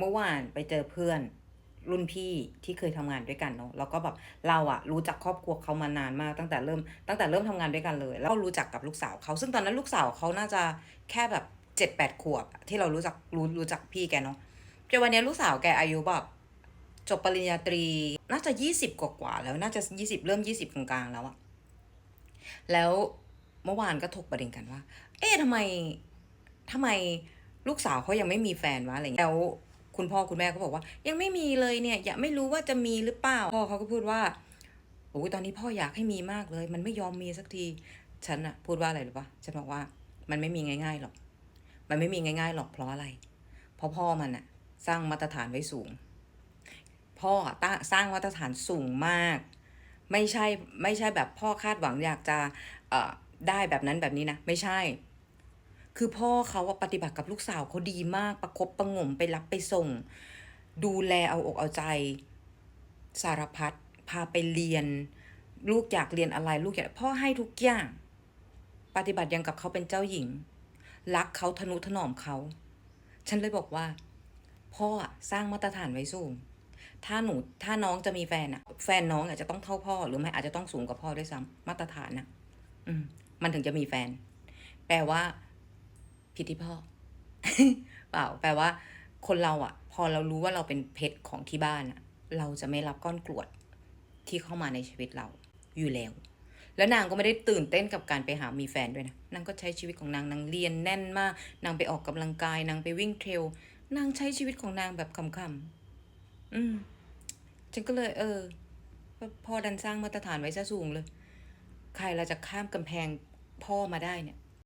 เมื่อวานไปเจอเพื่อนรุ่นพี่ที่เคยทำงานด้วยกันเนาะแล้วก็แบบเราอะรู้จักครอบครัวเขามานานมากตั้งแต่เริ่มตั้งแต่เริ่มทำงานด้วยกันเลย แล้วรู้จักกับลูกสาวเขาซึ่งตอนนั้นลูกสาวเขาน่าจะแค่แบบเจ็ดแปดขวบที่เรารู้จักรู้รู้จักพี่แกเนาะจนวันนี้ลูกสาวแกอายุแบบจบปริญญาตรีน่าจะยี่สิบกว่าแล้วน่าจะยี่สิบเริ่มยี่สิบกลางๆแล้วอะแล้วเมื่อวานก็ถกประเด็นกันว่า เอ๊ะทำไมทำไมลูกสาวเขายังไม่มีแฟนวะอะไรเงี้ยแล้ว คุณพ่อคุณแม่ก็บอกว่า ยังไม่มีเลยเนี่ยอย่าไม่รู้ว่าจะมีหรือเปล่าพ่อเขาก็พูดว่าโอ้ยตอนนี้พ่ออยากให้มีมากเลย มันไม่ยอมมีสักทีฉันอะพูดว่าอะไรหรือปะฉันบอกว่ามันไม่มีง่าย ๆหรอก มันไม่มีง่ายๆหรอกเพราะอะไร เพราะพ่อมันอะสร้างมาตรฐานไว้สูง พ่อตั้งสร้างมาตรฐานสูงมาก ไม่ใช่ไม่ใช่แบบพ่อคาดหวังอยากจะเอ่อได้แบบนั้นแบบนี้นะ ไม่ใช่ คือพ่อเขาอะปฏิบัติกับลูกสาวเขาดีมากประคบประงมไปรับไปส่ง ดูแลเอาอกเอาใจ สารพัดพาไปเรียน ลูกอยากเรียนอะไรลูกอยากพ่อให้ทุกอย่าง ปฏิบัติยังกับเขาเป็นเจ้าหญิง รักเขาทนุถนอมเขา ฉันเลยบอกว่า พ่อสร้างมาตรฐานไว้สูงถ้าหนูถ้าน้องจะมีแฟนอะแฟนน้องอาจจะต้องเท่าพ่อหรือไม่อาจจะต้องสูงกว่าพ่อด้วยซ้ำมาตรฐานนะอืม มันถึงจะมีแฟน แปลว่า ผิดที่พ่อ เปล่า แปลว่า คนเราอะพอเรารู้ว่าเราเป็นเพชรของที่บ้านอะเราจะไม่รับก้อนกรวดที่เข้ามาในชีวิตเราอยู่แล้ว แล้วนางก็ไม่ได้ตื่นเต้นกับการไปหามีแฟนด้วยนะ นางก็ใช้ชีวิตของนาง นางเรียนแน่นมาก นางไปออกกำลังกาย นางไปวิ่งเทรล นางใช้ชีวิตของนางแบบคำๆอืม ฉันก็เลย เออพ่อดันสร้างมาตรฐานไว้ซะสูงเลย ใครเราจะข้ามกำแพงพ่อมาได้เนี่ย